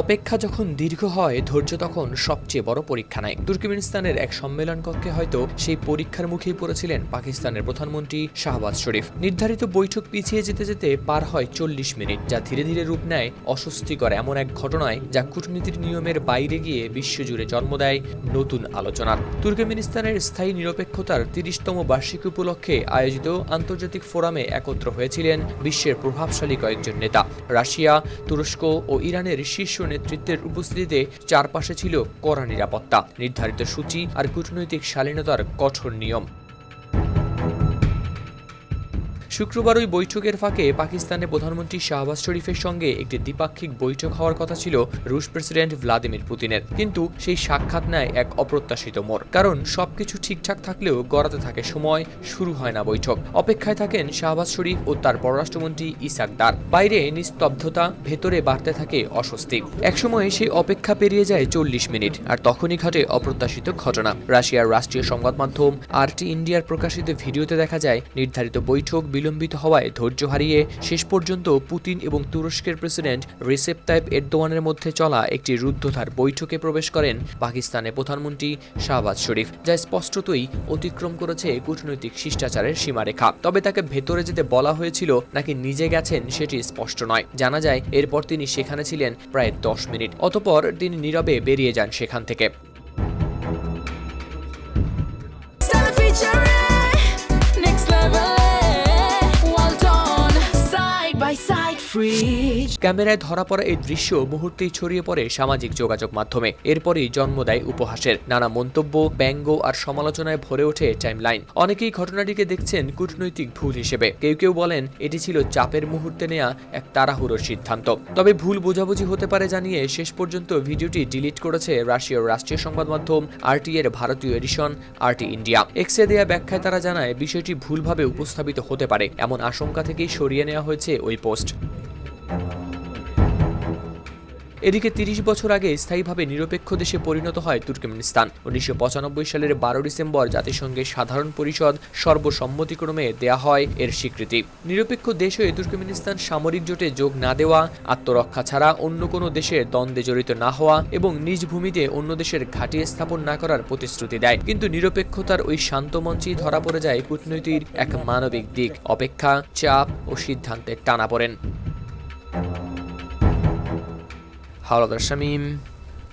অপেক্ষা যখন দীর্ঘ হয়, ধৈর্য তখন সবচেয়ে বড় পরীক্ষা নেয়। তুর্কমেনিস্তানের এক সম্মেলন কক্ষে হয়তো সেই পরীক্ষার মুখেই পড়েছিলেন পাকিস্তানের প্রধানমন্ত্রী শাহবাজ শরীফ। নির্ধারিত বৈঠক পিছিয়ে যেতে যেতে পার হয় চল্লিশ মিনিট, যা ধীরে ধীরে রূপ নেয় অস্বস্তিকর এমন এক ঘটনায় যা কূটনীতির নিয়মের বাইরে গিয়ে বিশ্বজুড়ে জন্ম দেয় নতুন আলোচনার। তুর্কমেনিস্তানের স্থায়ী নিরপেক্ষতার তিরিশতম বার্ষিকী উপলক্ষে আয়োজিত আন্তর্জাতিক ফোরামে একত্র হয়েছিলেন বিশ্বের প্রভাবশালী কয়েকজন নেতা। রাশিয়া, তুরস্ক ও ইরানের শীর্ষ নেতৃত্বের উপস্থিতিতে চারপাশে ছিল কড়া নিরাপত্তা নির্ধারিত সূচি আর কূটনৈতিক শালীনতার কঠোর নিয়ম। শুক্রবার ওই বৈঠকের ফাঁকে পাকিস্তানের প্রধানমন্ত্রী শাহবাজ শরীফের সঙ্গে একটি দ্বিপাক্ষিক বৈঠক হওয়ার কথা ছিল রুশ প্রেসিডেন্ট ভ্লাদিমির পুতিনের। কিন্তু সেই সাক্ষাৎ নেয় এক অপ্রত্যাশিত মোড়। কারণ সবকিছু ঠিকঠাক থাকলেও গড়াতে থাকে সময়, শুরু হয় না বৈঠক। অপেক্ষায় থাকেন শাহবাজ শরীফ ও তার পররাষ্ট্রমন্ত্রী ইসাক দার। বাইরে নিস্তব্ধতা, ভেতরে বাড়তে থাকে অস্বস্তি। একসময় সেই অপেক্ষা পেরিয়ে যায় চল্লিশ মিনিট, আর তখনই ঘটে অপ্রত্যাশিত ঘটনা। রাশিয়ার রাষ্ট্রীয় সংবাদ মাধ্যম আরটি ইন্ডিয়ার প্রকাশিত ভিডিওতে দেখা যায়, নির্ধারিত বৈঠক বিলম্বিত হওয়ায় ধৈর্য হারিয়ে শেষ পর্যন্ত পুতিন এবং তুরস্কের প্রেসিডেন্ট রিসেপ তাইপ এরদোয়ানের মধ্যে চলা একটি রুদ্ধধার বৈঠকে প্রবেশ করেন পাকিস্তানের প্রধানমন্ত্রী শাহবাজ শরীফ, যা স্পষ্টতই অতিক্রম করেছে কূটনৈতিক শিষ্টাচারের সীমারেখা। তবে তাকে ভেতরে যেতে বলা হয়েছিল নাকি নিজে গেছেন সেটি স্পষ্ট নয়। জানা যায়, এরপর তিনি সেখানে ছিলেন প্রায় দশ মিনিট। অতপর তিনি নীরবে বেরিয়ে যান সেখান থেকে। ক্যামেরায় ধরা পড়া এই দৃশ্য মুহূর্তেই ছড়িয়ে পড়ে সামাজিক যোগাযোগ মাধ্যমে। এরপরই জন্ম দেয় উপহাসের। নানা মন্তব্য, ব্যঙ্গ আর সমালোচনায় ভরে ওঠে টাইমলাইন অনেকেই ঘটনাটিকে দেখছেন কূটনৈতিক ভুল হিসেবে। কেউ কেউ বলেন, এটি ছিল চাপের মুহূর্তে নেয়া এক তাড়াহুড়োর সিদ্ধান্ত। তবে ভুল বোঝাবুঝি হতে পারে জানিয়ে শেষ পর্যন্ত ভিডিওটি ডিলিট করেছে রাশিয়ার রাষ্ট্রীয় সংবাদ মাধ্যম আরটি এর ভারতীয় এডিশন আরটি ইন্ডিয়া। এক্সে দেয়া ব্যাখ্যায় তারা জানায়, বিষয়টি ভুলভাবে উপস্থাপিত হতে পারে। এমন আশঙ্কা থেকেই সরিয়ে নেওয়া হয়েছে ওই পোস্ট। এদিকে তিরিশ বছর আগে স্থায়ীভাবে নিরপেক্ষ দেশে পরিণত হয় তুর্কমেনিস্তান। উনিশশো পঁচানব্বই সালের বারো ডিসেম্বর জাতিসংঘের সাধারণ পরিষদ সর্বসম্মতিক্রমে দেয়া হয় এর স্বীকৃতি। নিরপেক্ষ দেশ হয়ে তুর্কমেনিস্তান সামরিক জোটে যোগ না দেওয়া, আত্মরক্ষা ছাড়া অন্য কোনো দেশের দ্বন্দ্বে জড়িত না হওয়া এবং নিজ ভূমিতে অন্য দেশের ঘাঁটি স্থাপন না করার প্রতিশ্রুতি দেয়। কিন্তু নিরপেক্ষতার ওই শান্ত মঞ্চেই ধরা পড়ে যায় কূটনীতির এক মানবিক দিক। অপেক্ষা, চাপ ও সিদ্ধান্তের টানাপোড়েন হাওলাদার শামীম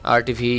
আর টিভি